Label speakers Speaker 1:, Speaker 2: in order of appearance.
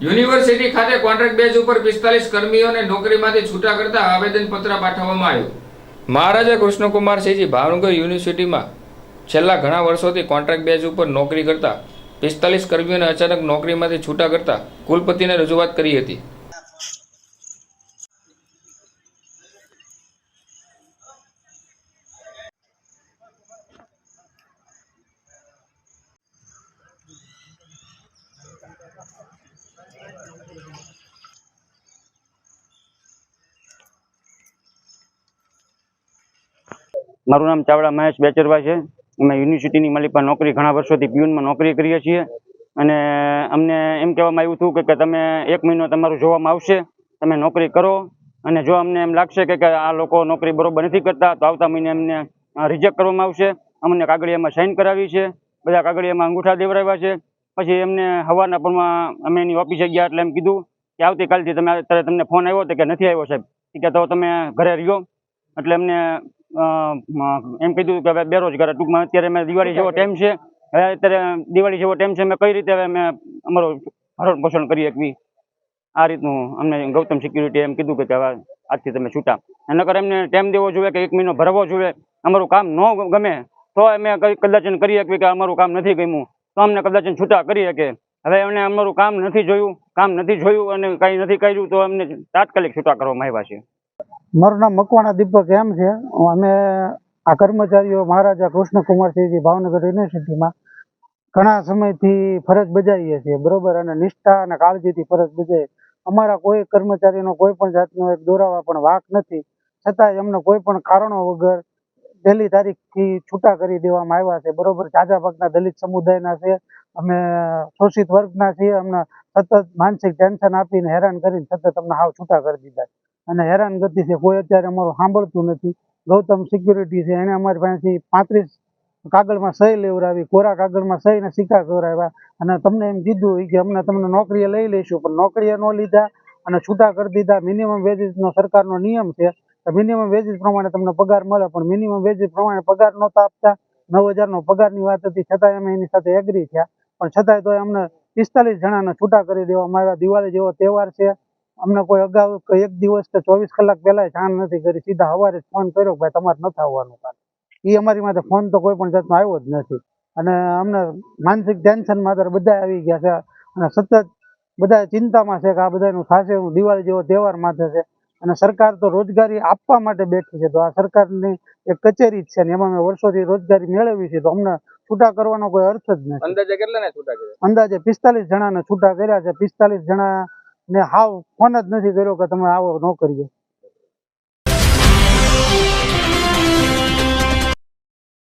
Speaker 1: University ખાતે contract base ઉપર પિસ્તાલીસ કર્મીઓને નોકરીમાંથી છૂટા કરતા આવેદનપત્ર પાઠવવામાં આવ્યું. મહારાજા કૃષ્ણકુમાર સિંહજી ભાવનગર યુનિવર્સિટીમાં છેલ્લા ઘણા વર્ષોથી કોન્ટ્રાક્ટ બેઝ ઉપર નોકરી કરતા પિસ્તાલીસ કર્મીઓને અચાનક નોકરીમાંથી છૂટા કરતા કુલપતિને રજૂઆત કરી હતી.
Speaker 2: મારું નામ ચાવડા મહેશ બેચરભાઈ છે. અમે યુનિવર્સિટીની માલિકમાં નોકરી ઘણા વર્ષોથી પ્યુનમાં નોકરી કરીએ છીએ. અને અમને એમ કહેવામાં આવ્યું હતું કે તમે એક મહિનો તમારું જોવામાં આવશે. તમે નોકરી કરો. અને જો અમને એમ લાગશે કે આ લોકો નોકરી બરોબર નથી કરતા, તો આવતા મહિને એમને રિજેક્ટ કરવામાં આવશે. અમને કાગળિયામાં સાઇન કરાવી છે. બધા કાગળિયામાં અંગૂઠા દેવરાવ્યા છે. પછી એમને હવાના પરમાં અમે એની ઓફિસે ગયા એટલે એમ કીધું કે, આવતીકાલથી તમે, અત્યારે તમને ફોન આવ્યો તો કે નથી આવ્યો સાહેબ. કે તો તમે ઘરે રહ્યો. એટલે એમને એમ કીધું કે હવે બેરોજગાર ટૂંકમાં અત્યારે મેં દિવાળી જેવો ટાઈમ છે. હવે અત્યારે દિવાળી જેવો ટાઈમ છે. અમે કઈ રીતે હવે અમે અમારું ભરણ પોષણ કરી શકવી? આ રીતનું અમને ગૌતમ સિક્યુરિટી એમ કીધું કે હવે આજથી તમે છૂટા. નકર એમને ટાઈમ દેવો જોઈએ કે એક મહિનો ભરવો જોઈએ. અમારું કામ ન ગમે તો અમે કદાચ કરી શકીએ કે અમારું કામ નથી ગમ્યું. તો અમને કદાચ છૂટા કરી શકે. હવે એમને અમારું કામ નથી જોયું. કામ નથી જોયું અને કંઈ નથી કર્યું તો અમને તાત્કાલિક છૂટા કરવામાં આવ્યા છે.
Speaker 3: મારું નામ મકવાણા દીપક એમ છે. અમે આ કર્મચારીઓ મહારાજા કૃષ્ણકુમારસિંહજી ભાવનગર યુનિવર્સિટીમાં ઘણા સમયથી ફરજ બજાવીએ છીએ, બરોબર? અને નિષ્ઠા અને કાળજીથી ફરજ બજાવીએ અમારા કોઈ કર્મચારીનો કોઈ પણ જાતનો એક દોરાવા પણ વાક નથી. છતાંય અમને કોઈ પણ કારણો વગર પહેલી તારીખથી છૂટા કરી દેવામાં આવ્યા છે, બરોબર? ઝાઝા ભાગના દલિત સમુદાયના છે, અમે શોષિત વર્ગના છીએ, અમને સતત માનસિક ટેન્શન આપીને હેરાન કરીને સતત અમને હાવ છૂટા કરી દીધા અને હેરાનગતિ છે, કોઈ અત્યારે અમારું સાંભળતું નથી. ગૌતમ સિક્યુરિટી છે, એને અમારી પાસેથી પાંત્રીસ કાગળમાં સહી લેવડાવી, કોરા કાગળમાં સહી ને સિક્કા કરાવ્યા અને તમને એમ કીધું કે અમને તમને નોકરીએ લઈ લઈશું, પણ નોકરીએ ન લીધા અને છૂટા કરી દીધા. મિનિમમ વેજીસનો સરકારનો નિયમ છે, તો મિનિમમ વેજીસ પ્રમાણે તમને પગાર મળે, પણ મિનિમમ વેજીસ પ્રમાણે પગાર નહોતા આપતા. નવ હજારનો પગારની વાત હતી, છતાંય અમે એની સાથે એગ્રી થયા. પણ છતાંય તો અમને પિસ્તાલીસ જણાને છૂટા કરી દેવામાં આવ્યા. દિવાળી જેવો તહેવાર છે અમને કોઈ અગાઉ એક દિવસ કે ચોવીસ કલાક પહેલા જાણ નથી કરી. સીધા સવારે ફોન કર્યો ભાઈ તમારે નથી આવવાનું કાલે. એ અમારી માટે ફોન તો કોઈ પણ જાતનો આવ્યો જ નથી. અને અમને માનસિક ટેન્શનમાં અત્યારે બધા આવી ગયા છે. અને સતત બધા ચિંતામાં છે કે આ બધાનું થશે હું દિવાળી જેવો તહેવાર માથે છે. અને સરકાર તો રોજગારી આપવા માટે બેઠી છે. તો આ સરકારની એક કચેરી જ છે ને એમાં મેં વર્ષોથી રોજગારી મેળવી છે. તો અમને છૂટા કરવાનો કોઈ અર્થ જ નથી.
Speaker 1: અંદાજે કેટલાને છૂટા કર્યા?
Speaker 3: અંદાજે પિસ્તાલીસ જણાને છૂટા કર્યા છે. પિસ્તાલીસ જણા ને હાવ ફોન જ નથી કર્યો કે તમે આવો ન કરીએ.